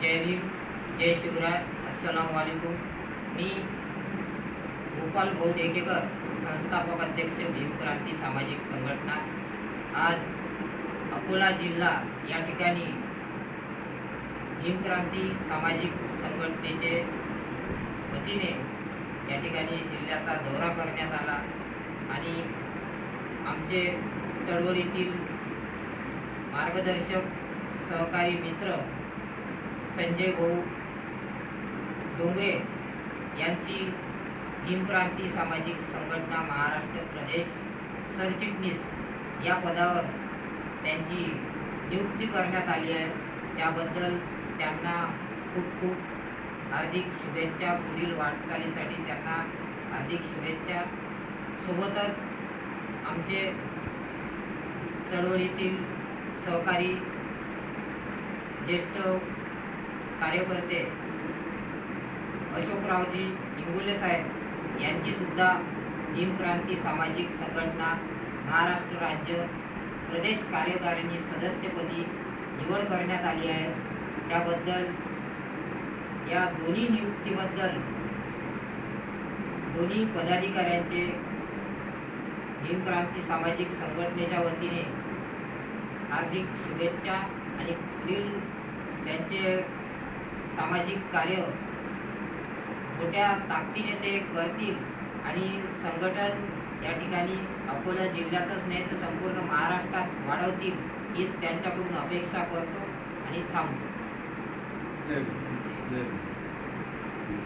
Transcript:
जय भीम जय शिवराय असलकुम मी गोपाल भाऊ एकेकर संस्थापक अध्यक्ष भीमक्रांती सामाजिक संघटना. आज अकोला जिल्हा या ठिकाणी भीमक्रांती सामाजिक संघटनेचे वतीने या ठिकाणी जिल्ह्याचा दौरा करण्यात आला आणि आमचे चळवळीतील मार्गदर्शक सहकारी मित्र संजय भाऊ डोंगरे यांची हिमक्रांती सामाजिक संघटना महाराष्ट्र प्रदेश सरचिटणीस या पदावर त्यांची नियुक्ती करण्यात आली आहे. त्याबद्दल त्यांना खूप खूप हार्दिक शुभेच्छा. पुढील वाटचालीसाठी त्यांना हार्दिक शुभेच्छा. सोबतच आमचे चळवळीतील सहकारी ज्येष्ठ कार्यकर्ते अशोकरावजी इंगुले साहेब यांची सुद्धा भीमक्रांती सामाजिक संघटना महाराष्ट्र राज्य प्रदेश कार्यकारिणी सदस्यपदी निवड करण्यात आली आहे. त्याबद्दल या दोन्ही नियुक्तीबद्दल दोन्ही पदाधिकाऱ्यांचे भीमक्रांती सामाजिक संघटनेच्या वतीने हार्दिक शुभेच्छा आणि पुढील त्यांचे सामाजिक कार्य मोठ्या ताकदीने ते करतील आणि संघटन या ठिकाणी अकोला जिल्ह्यातच नाही तर संपूर्ण महाराष्ट्रात वाढवतील हीच त्यांच्याकडून अपेक्षा करतो आणि थांबतो. जय जय